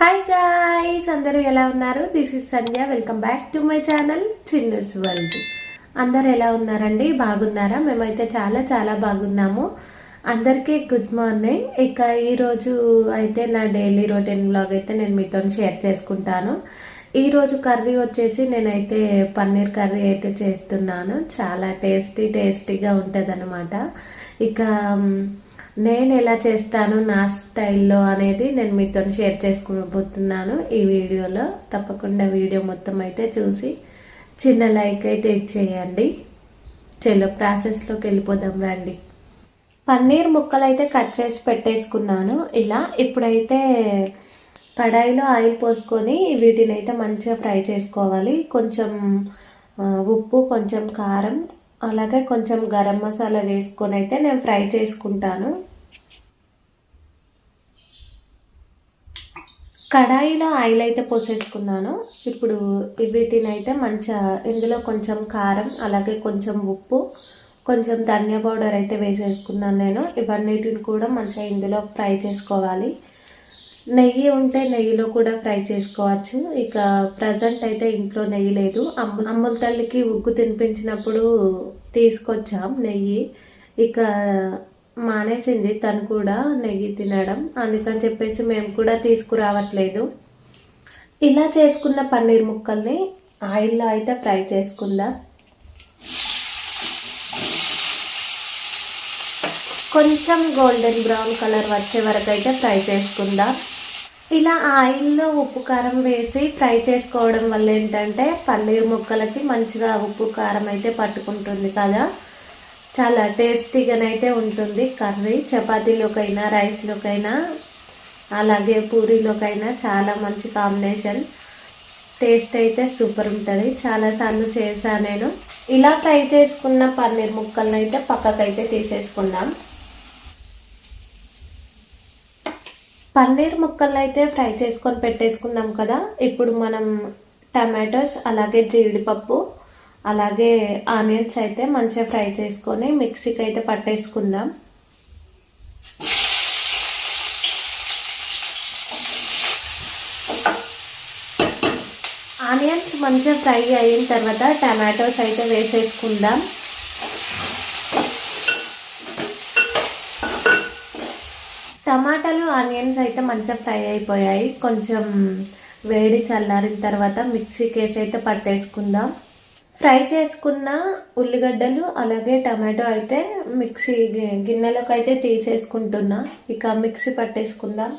Hi guys అందరూ ఎలా ఉన్నారు? This is Sandhya welcome back to my channel Chinnu's world అందరు ఎలా ఉన్నారండి? బాగున్నారా? మేమైతే చాలా చాలా బాగున్నాము. అందరికీ గుడ్ మార్నింగ్ ఇక ఈరోజు అయితే నా డైలీ రొటీన్ బ్లాగ్ అయితే నేను మీతో షేర్ చేసుకుంటాను. ఈరోజు కర్రీ వచ్చేసి నేనైతే పన్నీర్ కర్రీ అయితే చేస్తున్నాను. చాలా టేస్టీ టేస్టీగా ఉంటుంది ఇక నేను ఎలా చేస్తాను నా స్టైల్లో అనేది నేను మీతో షేర్ చేసుకోబోతున్నాను ఈ వీడియోలో. తప్పకుండా వీడియో మొత్తం అయితే చూసి చిన్న లైక్ అయితే ఇచ్చేయండి. చలో ప్రాసెస్లోకి వెళ్ళిపోదాం రండి. పన్నీర్ ముక్కలు అయితే కట్ చేసి పెట్టేసుకున్నాను. ఇలా ఇప్పుడైతే కడాయిలో ఆయిల్ పోసుకొని వీటిని అయితే మంచిగా ఫ్రై చేసుకోవాలి. కొంచెం ఉప్పు కొంచెం కారం అలాగే కొంచెం గరం మసాలా వేసుకొని అయితే నేను ఫ్రై చేసుకుంటాను. కడాయిలో ఆయిల్ అయితే పోసేసుకున్నాను. ఇప్పుడు వీటిని అయితే మంచిగా ఇందులో కొంచెం కారం అలాగే కొంచెం ఉప్పు కొంచెం ధనియా పౌడర్ అయితే వేసేసుకున్నాను నేను. ఇవన్నిటిని కూడా మంచిగా ఇందులో ఫ్రై చేసుకోవాలి. నెయ్యి ఉంటే నెయ్యిలో కూడా ఫ్రై చేసుకోవచ్చు. ఇక ప్రజెంట్ అయితే ఇంట్లో నెయ్యి లేదు. అమ్ము అమ్ముల తల్లికి ఉగ్గు తినిపించినప్పుడు తీసుకొచ్చాం నెయ్యి. ఇక మానేసింది తను కూడా నెయ్యి తినడం. అందుకని చెప్పేసి మేము కూడా తీసుకురావట్లేదు. ఇలా చేసుకున్న పన్నీర్ ముక్కల్ని ఆయిల్లో అయితే ఫ్రై చేసుకుందాం. కొంచెం గోల్డెన్ బ్రౌన్ కలర్ వచ్చే వరకు అయితే ఫ్రై చేసుకుందాం. ఇలా ఆయిల్లో ఉప్పు కారం వేసి ఫ్రై చేసుకోవడం వల్ల ఏంటంటే పన్నీర్ ముక్కలకి మంచిగా ఉప్పు కారం అయితే పట్టుకుంటుంది కదా. చాలా టేస్టీగానైతే ఉంటుంది కర్రీ. చపాతీలోకైనా రైస్లోకైనా అలాగే పూరీలోకైనా చాలా మంచి కాంబినేషన్. టేస్ట్ అయితే సూపర్ ఉంటుంది. చాలాసార్లు చేశాను నేను. ఇలా ఫ్రై చేసుకున్న పన్నీర్ ముక్కలను అయితే పక్కకైతే తీసేసుకుందాం. పన్నీర్ ముక్కలను అయితే ఫ్రై చేసుకొని పెట్టేసుకున్నాం కదా. ఇప్పుడు మనం టమాటోస్ అలాగే జీడిపప్పు అలాగే ఆనియన్స్ అయితే మంచిగా ఫ్రై చేసుకొని మిక్సీకి అయితే పట్టేసుకుందాం. ఆనియన్స్ మంచిగా ఫ్రై అయిన తర్వాత టమాటోస్ అయితే వేసేసుకుందాం. టమాటాలు ఆనియన్స్ అయితే మంచిగా ఫ్రై అయిపోయాయి. కొంచెం వేడి చల్లారిన తర్వాత మిక్సీ కేసు అయితే పట్టేసుకుందాం. ఫ్రై చేసుకున్న ఉల్లిగడ్డలు అలాగే టమాటో అయితే మిక్సీ గిన్నెలోకి అయితే తీసేసుకుంటున్నా. ఇక మిక్సీ పట్టేసుకుందాం.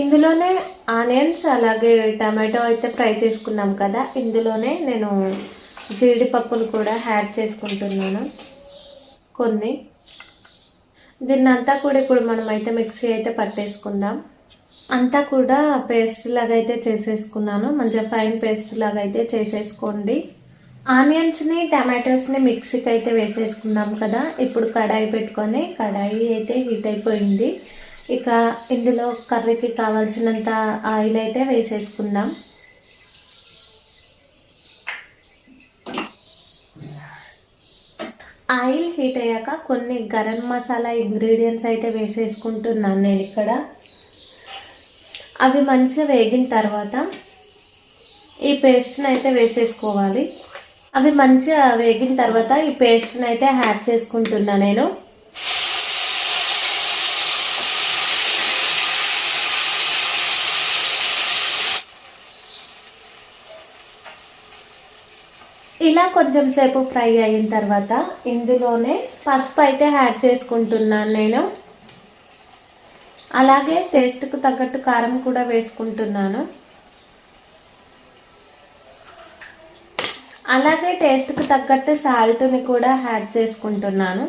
ఇందులోనే ఆనియన్స్ అలాగే టమాటో అయితే ఫ్రై చేసుకున్నాం కదా. ఇందులోనే నేను జీడిపప్పులు కూడా యాడ్ చేసుకుంటున్నాను. కొన్ని. దీన్ని అంతా కూడా ఇప్పుడు మనం అయితే మిక్సీ అయితే పట్టేసుకుందాం. అంతా కూడా పేస్ట్ లాగా అయితే చేసేసుకున్నాను. మంచిగా ఫైన్ పేస్ట్ లాగా అయితే చేసేసుకోండి. ఆనియన్స్ని టమాటోస్ని మిక్సీకి అయితే వేసేసుకున్నాం కదా. ఇప్పుడు కడాయి పెట్టుకొని కడాయి అయితే హీట్ అయిపోయింది. ఇక ఇందులో కర్రీకి కావాల్సినంత ఆయిల్ అయితే వేసేసుకుందాం. ఆయిల్ హీట్ అయ్యాక కొన్ని గరం మసాలా ఇంగ్రీడియంట్స్ అయితే వేసేసుకుంటున్నాను నేను ఇక్కడ. అవి మంచిగా వేగిన తర్వాత ఈ పేస్ట్ని అయితే వేసేసుకోవాలి. అవి మంచిగా వేగిన తర్వాత ఈ పేస్ట్ని అయితే యాడ్ చేసుకుంటున్నా నేను. ఇలా కొంచెం సేపు ఫ్రై అయిన తర్వాత ఇందులోనే పసుపు అయితే యాడ్ చేసుకుంటున్నాను నేను. అలాగే టేస్ట్కు తగ్గట్టు కారం కూడా వేసుకుంటున్నాను. అలాగే టేస్ట్కు తగ్గట్టు సాల్ట్ని కూడా యాడ్ చేసుకుంటున్నాను.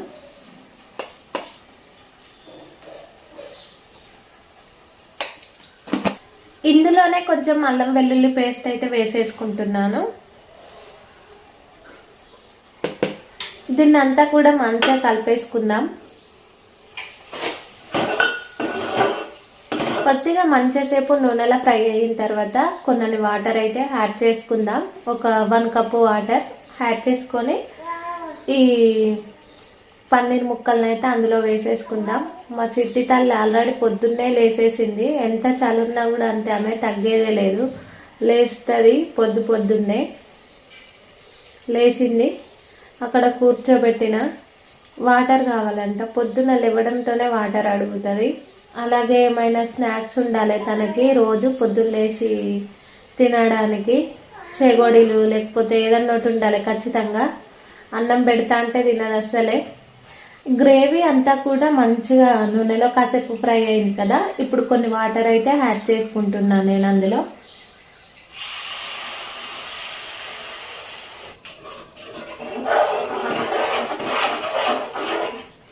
ఇందులోనే కొంచెం అల్లం వెల్లుల్లి పేస్ట్ అయితే వేసేసుకుంటున్నాను. దీన్ని అంతా కూడా మంచిగా కలిపేసుకుందాం. కొద్దిగా మంచిసేపు నూనెలో ఫ్రై అయిన తర్వాత కొన్ని వాటర్ అయితే యాడ్ చేసుకుందాం. ఒక వన్ కప్పు వాటర్ యాడ్ చేసుకొని ఈ పన్నీర్ ముక్కలను అయితే అందులో వేసేసుకుందాం. మా చిట్టి తల్లి ఆల్రెడీ పొద్దున్నే లేసేసింది. ఎంత చలున్నా కూడా అంతే ఆమె తగ్గేదే లేదు. లేస్తుంది పొద్దు పొద్దున్నే. లేచింది. అక్కడ కూర్చోబెట్టిన వాటర్ కావాలంట. పొద్దున లేవడంతోనే వాటర్ అడుగుతుంది. అలాగే ఏమైనా స్నాక్స్ ఉండాలి తనకి. రోజు పొద్దున్న లేచి తినడానికి చెగోడీలు లేకపోతే ఏదన్నా ఒకటి ఉండాలి ఖచ్చితంగా. అన్నం పెడతా అంటే తినదు అసలే గ్రేవీ అంతా కూడా మంచిగా నూనెలో కాసేపు ఫ్రై అయింది కదా. ఇప్పుడు కొన్ని వాటర్ అయితే యాడ్ చేసుకుంటున్నాను నేను అందులో.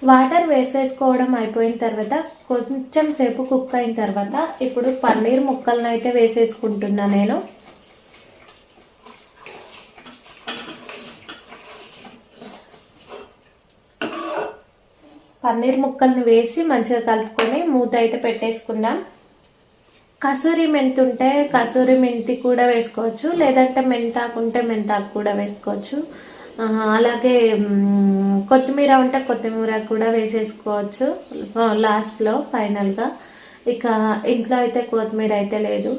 వాటర్ వేసేసుకోవడం అయిపోయిన తర్వాత కొంచెం సేపు కుక్ అయిన తర్వాత ఇప్పుడు పన్నీర్ ముక్కలను అయితే వేసేసుకుంటున్నా నేను. పన్నీర్ ముక్కల్ని వేసి మంచిగా కలుపుకొని మూత అయితే పెట్టేసుకుందాం. కసూరి మెంతి ఉంటే కసూరి మెంతి కూడా వేసుకోవచ్చు లేదంటే మెంతాకు ఉంటే మెంతాకు కూడా వేసుకోవచ్చు. అలాగే కొత్తిమీర ఉంటే కొత్తిమీర కూడా వేసేసుకోవచ్చు. లాస్ట్లో ఫైనల్గా ఇక ఇంట్లో అయితే కొత్తిమీర అయితే లేదు.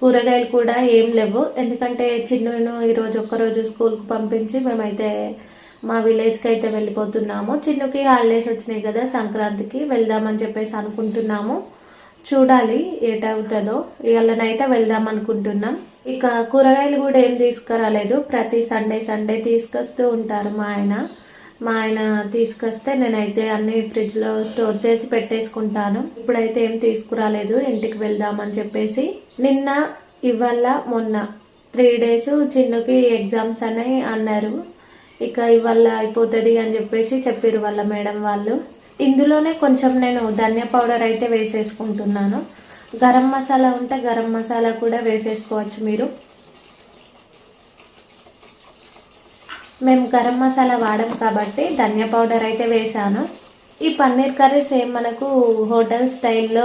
కూరగాయలు కూడా ఏం లేవు. ఎందుకంటే చిన్నును ఈరోజు ఒక్కరోజు స్కూల్కి పంపించి మేమైతే మా విలేజ్కి అయితే వెళ్ళిపోతున్నాము. చిన్నుకి హాలిడేస్ వచ్చినాయి కదా సంక్రాంతికి వెళ్దామని చెప్పేసి అనుకుంటున్నాము. చూడాలి ఏటవుతుందో ఇవాళనైతే వెళ్దాం అనుకుంటున్నాం. ఇక కూరగాయలు కూడా ఏం తీసుకురాలేదు. ప్రతి సండే సండే తీసుకొస్తూ ఉంటారు మా ఆయన. మా ఆయన తీసుకొస్తే నేనైతే అన్ని ఫ్రిడ్జ్లో స్టోర్ చేసి పెట్టేసుకుంటాను. ఇప్పుడైతే ఏం తీసుకురాలేదు ఇంటికి వెళ్దామని చెప్పేసి. నిన్న ఇవాళ మొన్న త్రీ డేస్ చిన్నకి ఎగ్జామ్స్ అని అన్నారు. ఇక ఇవాళ అయిపోతుంది అని చెప్పేసి చెప్పారు వాళ్ళ మేడం వాళ్ళు. ఇందులోనే కొంచెం నేను ధనియా పౌడర్ అయితే వేసేసుకుంటున్నాను. గరం మసాలా ఉంటే గరం మసాలా కూడా వేసేసుకోవచ్చు మీరు. మేము గరం మసాలా వాడము కాబట్టి ధనియా పౌడర్ అయితే వేసాను. ఈ పన్నీర్ కర్రీ సేమ్ మనకు హోటల్ స్టైల్లో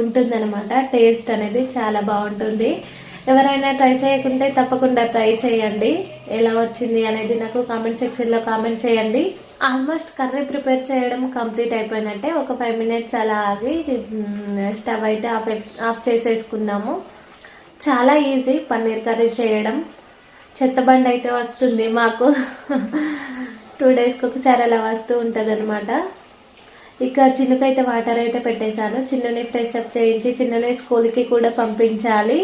ఉంటుందన్నమాట. టేస్ట్ అనేది చాలా బాగుంటుంది. ఎవరైనా ట్రై చేయకుంటే తప్పకుండా ట్రై చేయండి. ఎలా వచ్చింది అనేది నాకు కామెంట్ సెక్షన్లో కామెంట్ చేయండి. ఆల్మోస్ట్ కర్రీ ప్రిపేర్ చేయడం కంప్లీట్ అయిపోయినట్టే ఒక ఫైవ్ మినిట్స్ అలా ఆగి స్టవ్ అయితే ఆఫ్ ఆఫ్ చేసేసుకుందాము చాలా ఈజీ పన్నీర్ కర్రీ చేయడం. చెత్త బండి అయితే వస్తుంది మాకు. టూ డేస్కి ఒకసారి అలా వస్తూ ఉంటుంది అనమాట ఇక చిన్నుకైతే వాటర్ అయితే పెట్టేశాను. చిన్నుని ఫ్రెష్ అప్ చేయించి చిన్నుని స్కూల్కి కూడా పంపించాలి.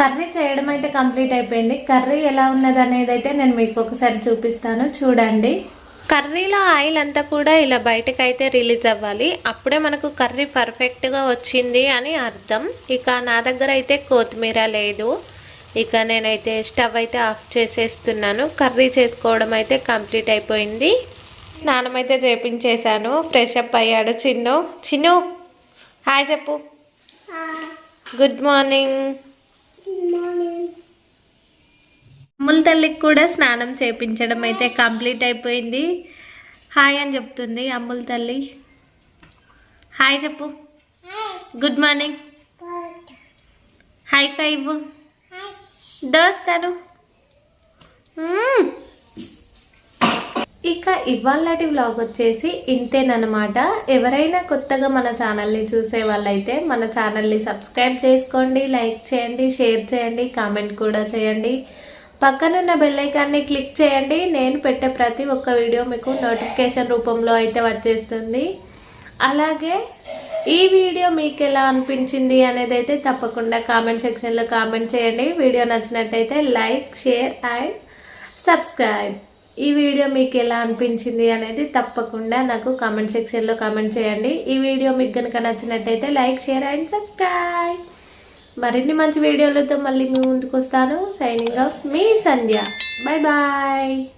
కర్రీ చేయడం అయితే కంప్లీట్ అయిపోయింది. కర్రీ ఎలా ఉన్నది అనేది అయితే నేను మీకు ఒకసారి చూపిస్తాను. చూడండి. కర్రీలో ఆయిల్ అంతా కూడా ఇలా బయటకు అయితే రిలీజ్ అవ్వాలి. అప్పుడే మనకు కర్రీ పర్ఫెక్ట్గా వచ్చింది అని అర్థం. ఇక నా దగ్గర అయితే కొత్తిమీర లేదు. ఇక నేనైతే స్టవ్ అయితే ఆఫ్ చేసేస్తున్నాను. కర్రీ చేసుకోవడం అయితే కంప్లీట్ అయిపోయింది. స్నానం అయితే చేపించేశాను. ఫ్రెష్ అప్ అయ్యాడు చిన్ను. చిన్ను హాయ్ చెప్పు. Good morning. అమ్ముల తల్లికి కూడా స్నానం చేపించడం అయితే కంప్లీట్ అయిపోయింది. హాయ్ అని చెప్తుంది అమ్ముల తల్లి. హాయ్ చెప్పు. Good morning. హై ఫైవ్ దోస్తాను ఇక ఇవాళటి వ్లాగ్ వచ్చేసి ఇంతేనమాట ఎవరైనా కొత్తగా మన ఛానల్ని చూసే వాళ్ళైతే మన ఛానల్ని సబ్స్క్రైబ్ చేసుకోండి లైక్ చేయండి షేర్ చేయండి కామెంట్ కూడా చేయండి. పక్కనున్న బెల్లైకాన్ని క్లిక్ చేయండి. నేను పెట్టే ప్రతి ఒక్క వీడియో మీకు నోటిఫికేషన్ రూపంలో అయితే వచ్చేస్తుంది. అలాగే ఈ వీడియో మీకు ఎలా అనిపించింది అనేది అయితే తప్పకుండా కామెంట్ సెక్షన్లో కామెంట్ చేయండి. వీడియో నచ్చినట్టయితే లైక్ షేర్ అండ్ సబ్స్క్రైబ్. ఈ వీడియో మీకు ఎలా అనిపించింది అనేది తప్పకుండా నాకు కామెంట్ సెక్షన్లో కామెంట్ చేయండి. ఈ వీడియో మీకు కనుక నచ్చినట్టయితే లైక్ షేర్ అండ్ సబ్స్క్రైబ్. మరిన్ని మంచి వీడియోలతో మళ్ళీ మీ ముందుకు వస్తాను. సైనింగ్ ఆఫ్ మీ సంధ్య. Bye bye